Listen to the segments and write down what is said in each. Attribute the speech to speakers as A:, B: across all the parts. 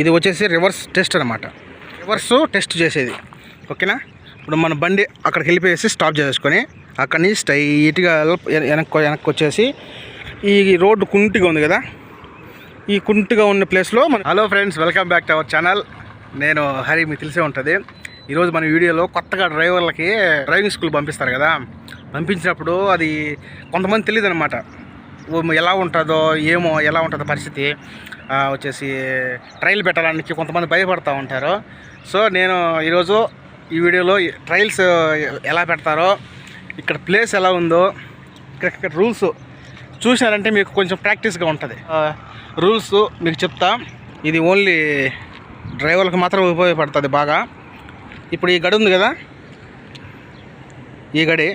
A: ఇది వచ్చేసి reverse test అనమాట రివర్స్ టెస్ట్ చేసేది. ఓకేనా? ఇప్పుడు మన బండి అక్కడికి వెళ్ళిపోయేసి స్టాప్ చేసుకొని అక్కడి నుంచి స్ట్రైట్గా వెనక్కి వెనక్కి వచ్చేసి ఈ రోడ్డు కుంటిగా ఉంది కదా? ఈ కుంటిగా ఉన్న ప్లేస్లో మన hello friends welcome back to our channel. నేను హరి మీకు తెలిసే ఉంటుంది. ఈరోజు మన వీడియోలో కొత్తగా డ్రైవర్లకి డ్రైవింగ్ స్కూల్ పంపిస్తారు కదా? పంపించినప్పుడు అది కొంతమంది తెలియదు అనమాట ఎలా ఉంటుందో ఏమో ఎలా ఉంటుందో పరిస్థితి. వచ్చేసి ట్రయల్ పెట్టడానికి కొంతమంది భయపడతా ఉంటారు. సో నేను ఈరోజు ఈ వీడియోలో ట్రైల్స్ ట్రయల్స్ ఎలా పెడతారో ఇక్కడ ప్లేస్ ఎలా ఉందో ఇక్కడ రూల్స్ చూసినారంటే మీకు కొంచెం ప్రాక్టీస్గా ఉంటుంది. రూల్స్ మీకు చెప్తా. ఇది ఓన్లీ డ్రైవర్లకు మాత్రం ఉపయోగపడుతుంది బాగా. ఇప్పుడు ఈ గడి ఉంది కదా? ఈ గడి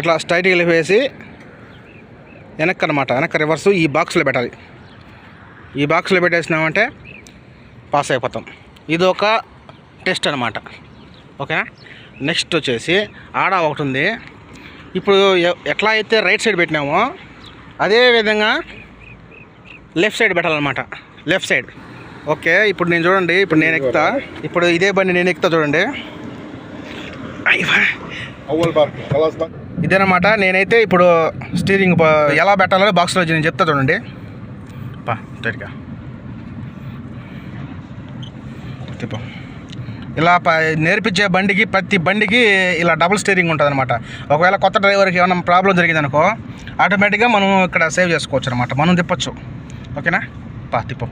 A: ఇట్లా స్ట్రైట్గా వెళ్ళిపోయేసి వెనక్కి అనమాట వెనక్కి రివర్స్ ఈ బాక్స్లో పెట్టాలి. ఈ బాక్స్లో పెట్టేసినామంటే పాస్ అయిపోతాం. ఇది ఒక టెస్ట్ అనమాట ఓకేనా నెక్స్ట్ వచ్చేసి ఆడ ఒకటి ఉంది. ఇప్పుడు ఎట్లా అయితే రైట్ సైడ్ పెట్టినామో అదే విధంగా లెఫ్ట్ సైడ్ పెట్టాలన్నమాట. లెఫ్ట్ సైడ్ ఓకే ఇప్పుడు నేను చూడండి ఇప్పుడు నేను ఎక్కుతా. ఇప్పుడు ఇదే బండి నేను ఎక్కుతా చూడండి. ఇదేనమాట. నేనైతే ఇప్పుడు స్టీరింగ్ ఎలా పెట్టాలో బాక్స్లో నేను చెప్తా చూడండి. పా స్ట్రైట్గా తిప్పు ఇలా ప నేర్పించే బండికి ప్రతి బండికి ఇలా డబుల్ స్టీరింగ్ ఉంటుంది అనమాట ఒకవేళ కొత్త డ్రైవర్కి ఏమైనా ప్రాబ్లం జరిగిందనుకో ఆటోమేటిక్గా మనం ఇక్కడ సేవ్ చేసుకోవచ్చు అనమాట మనం తిప్పచ్చు. ఓకేనా పా తిప్ప.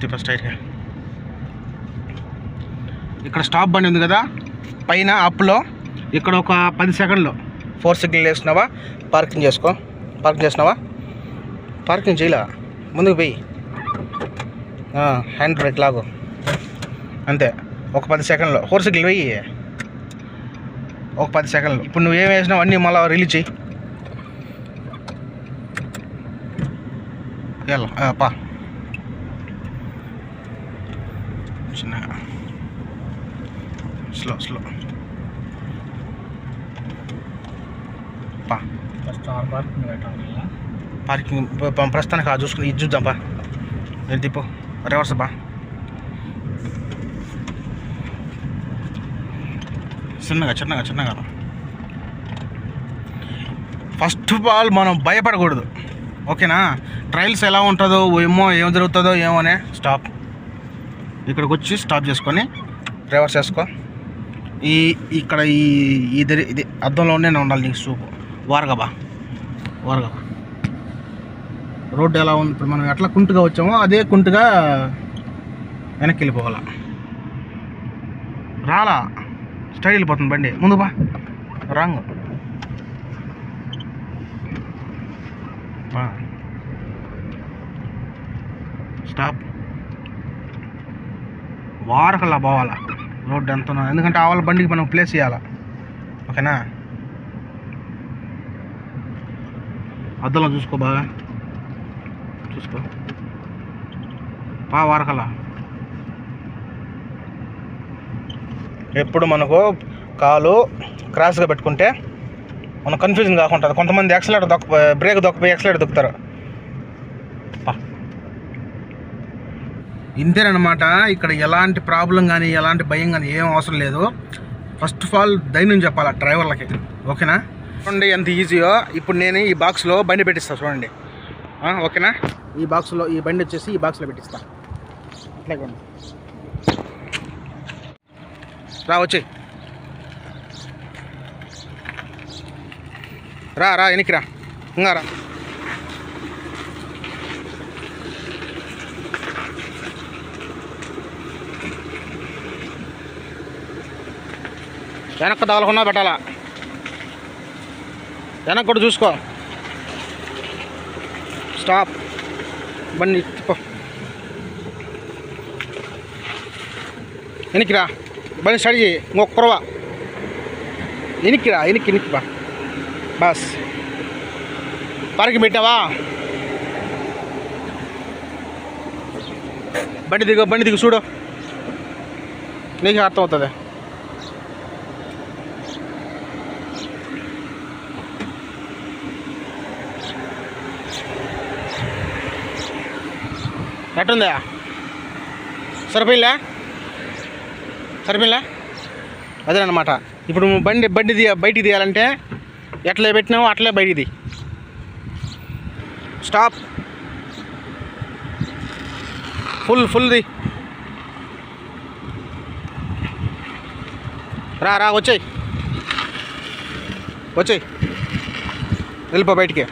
A: తిప్ప స్ట్రైట్గా ఇక్కడ స్టాప్ బండి ఉంది కదా పైన అప్లో ఇక్కడ ఒక పది సెకండ్లు. ఫోర్ సిగ్నల్ వేసినావా? పార్కింగ్ చేసుకో. పార్కింగ్ చేసినావా? పార్కింగ్ చేయలే? ముందుకు పోయి. హ్యాండ్ బ్రేక్ లాగు. అంతే. ఒక పది సెకండ్లు. ఫోర్ సిగ్నల్ వెయ్యి ఒక పది సెకండ్లు. ఇప్పుడు నువ్వు ఏం వేసినావు అన్నీ మళ్ళీ రిలీజ్ చేయి ఎలా పా. చిన్నగా. Slow slow.
B: పార్కింగ్
A: ప్రస్తుతానికి చూసుకుని ఇది చూద్దాం పా. నేను తిప్పు రివర్స్ బా చిన్నగా చిన్నగా చిన్నగా. ఫస్ట్ ఆఫ్ ఆల్ మనం భయపడకూడదు. ఓకేనా? ట్రయల్స్ ఎలా ఉంటుందో ఏమో ఏం జరుగుతుందో ఏమో అనే స్టాప్. ఇక్కడికి వచ్చి స్టాప్ చేసుకొని రివర్స్ చేసుకో ఈ ఇక్కడ ఈ ఇది ఇది అద్దంలోనే ఉండాలి నీకు చూపు. వారగబా. వారగబా. రోడ్డు ఎలా ఉంది? ఇప్పుడు మనం ఎట్లా కుంటుగా వచ్చామో అదే కుంటుగా వెనక్కి వెళ్ళిపోవాలా రాలా? స్టైల్ వెళ్ళిపోతుంది బండి. ముందు బా. రాంగ్. స్టాప్. వారకల్లా పోవాలా? రోడ్డు ఎంత ఉన్నా. ఎందుకంటే ఆ వాళ్ళ బండికి మనం ప్లేస్ ఇవ్వాలా ఓకేనా? అద్దంలో చూసుకో బాగా. చూసుకో. పా వారకల ఎప్పుడు మనకు కాలు క్రాస్గా పెట్టుకుంటే మనకు కన్ఫ్యూజన్ కాకుండా కొంతమంది ఎక్సలేటర్ దొక్క బ్రేక్ దొక్కపోయి ఎక్సలేటర్ దొక్కుతారు. ఇంతేనమాట ఇక్కడ ఎలాంటి ప్రాబ్లం కానీ ఎలాంటి భయం కానీ ఏం అవసరం లేదు. ఫస్ట్ ఆఫ్ ఆల్ ధైర్యం చెప్పాలి డ్రైవర్లకి. ఓకేనా? చూడండి ఎంత ఈజీయో. ఇప్పుడు నేను ఈ బాక్స్లో బండి పెట్టిస్తాను చూడండి. ఓకేనా? ఈ బాక్స్లో ఈ బండి వచ్చేసి ఈ బాక్స్లో పెట్టిస్తా. ఇట్లాగే రా వచ్చి రా రా ఎనికి రా. ఇంకా రా. వెనక్కి తగలకుండా పెట్టాలా? వెనక్కి కూడా చూసుకో. స్టాప్. బండి ఎనికిరా బండి స్టడీ చేయి. ఇంకొక్కరవా ఎనికిరా ఎనికి ఎనికి బా. బస్. పార్కింగ్ పెట్టావా? బండి దిగు బండి దిగు చూడు. నీకు అర్థమవుతుంది. ఎట్టుందా? సరిపోయిందా? సరిపోయిందా? అదేనమాట. ఇప్పుడు బండి బండి దియ బయటికి తీయాలంటే ఎట్లా పెట్టినావు అట్లే బయటికి తీ స్టాప్. ఫుల్ ఫుల్ది రా రా వచ్చేయ్. వచ్చేయ్. వెళ్ళిపో బయటికి.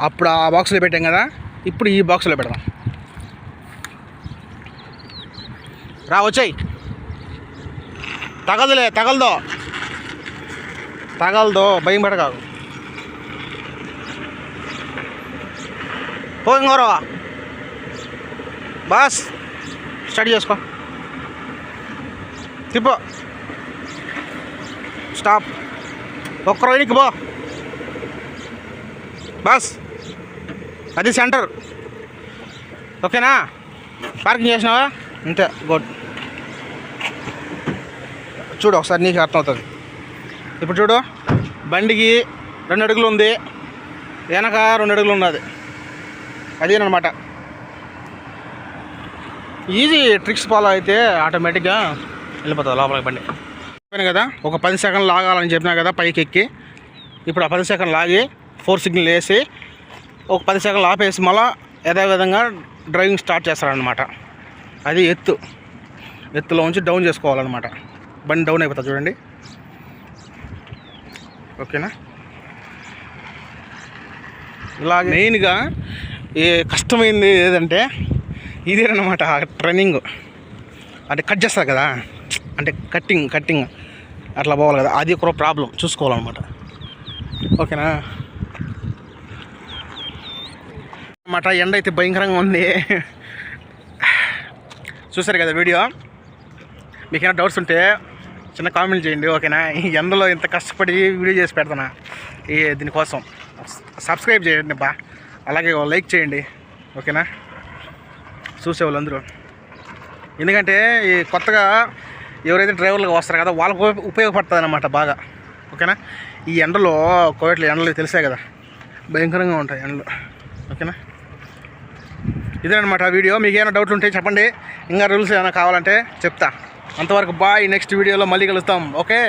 A: అప్పుడు ఆ బాక్స్లో పెట్టాం కదా ఇప్పుడు ఈ బాక్స్లో పెడదాం. రా వచ్చాయి. తగదులే తగలదో. తగలదో భయం పడకాకు పో బాస్ స్టడీ చేసుకో. తిప్పో. స్టాప్. ఒక్క రోజుకి పో. బస్ అది సెంటర్. ఓకేనా? పార్కింగ్ చేసినావా? అంతే గుడ్ చూడు ఒకసారి నీకు అర్థమవుతుంది. ఇప్పుడు చూడు బండికి రెండు అడుగులు ఉంది. వెనక రెండు అడుగులు ఉన్నది. అదేనమాట ఈజీ ట్రిక్స్ ఫాలో అయితే ఆటోమేటిక్గా వెళ్ళిపోతుంది లోపలికి బండి. చెప్పాను కదా ఒక పది సెకండ్లు లాగాలని చెప్పినా కదా పైకి ఎక్కి ఇప్పుడు ఆ పది సెకండ్లు లాగి ఫోర్ సిగ్నల్ వేసి ఒక పది సెకండ్లు ఆపేసి మళ్ళీ యథావిధంగా డ్రైవింగ్ స్టార్ట్ చేస్తారనమాట అది ఎత్తు. ఎత్తులో ఉంచి డౌన్ చేసుకోవాలన్నమాట. బండి డౌన్ అయిపోతుంది చూడండి. ఓకేనా? ఇలా మెయిన్గా ఏ కష్టమైంది ఏదంటే ఇదేనమాట ట్రైనింగ్. అంటే కట్ చేస్తారు కదా? అంటే కట్టింగ్ కట్టింగ్ అట్లా పోవాలి కదా? అది ఒక ప్రాబ్లం. చూసుకోవాలన్నమాట. ఓకేనా? అన్నమాట ఎండ అయితే భయంకరంగా ఉంది. చూసారు కదా వీడియో? మీకేమైనా డౌట్స్ ఉంటే చిన్న కామెంట్ చేయండి ఓకేనా? ఈ ఎండలో ఇంత కష్టపడి వీడియో చేసి పెడతానా? ఈ దీనికోసం సబ్స్క్రైబ్ చేయండి బా. అలాగే లైక్ చేయండి ఓకేనా? చూసే వాళ్ళందరూ ఎందుకంటే ఈ కొత్తగా ఎవరైతే డ్రైవర్లుగా వస్తారు కదా వాళ్ళకు ఉపయోగపడుతుంది అనమాట బాగా ఓకేనా? ఈ ఎండలో కోవిడ్లో ఎండలు తెలిసే కదా భయంకరంగా ఉంటాయి ఎండలు ఓకేనా? ఇదేనమాట వీడియో. మీకు ఏమైనా డౌట్లు ఉంటే చెప్పండి. ఇంకా రూల్స్ ఏమైనా కావాలంటే చెప్తా. అంతవరకు బాయ్ నెక్స్ట్ వీడియోలో మళ్ళీ కలుస్తాం. ఓకే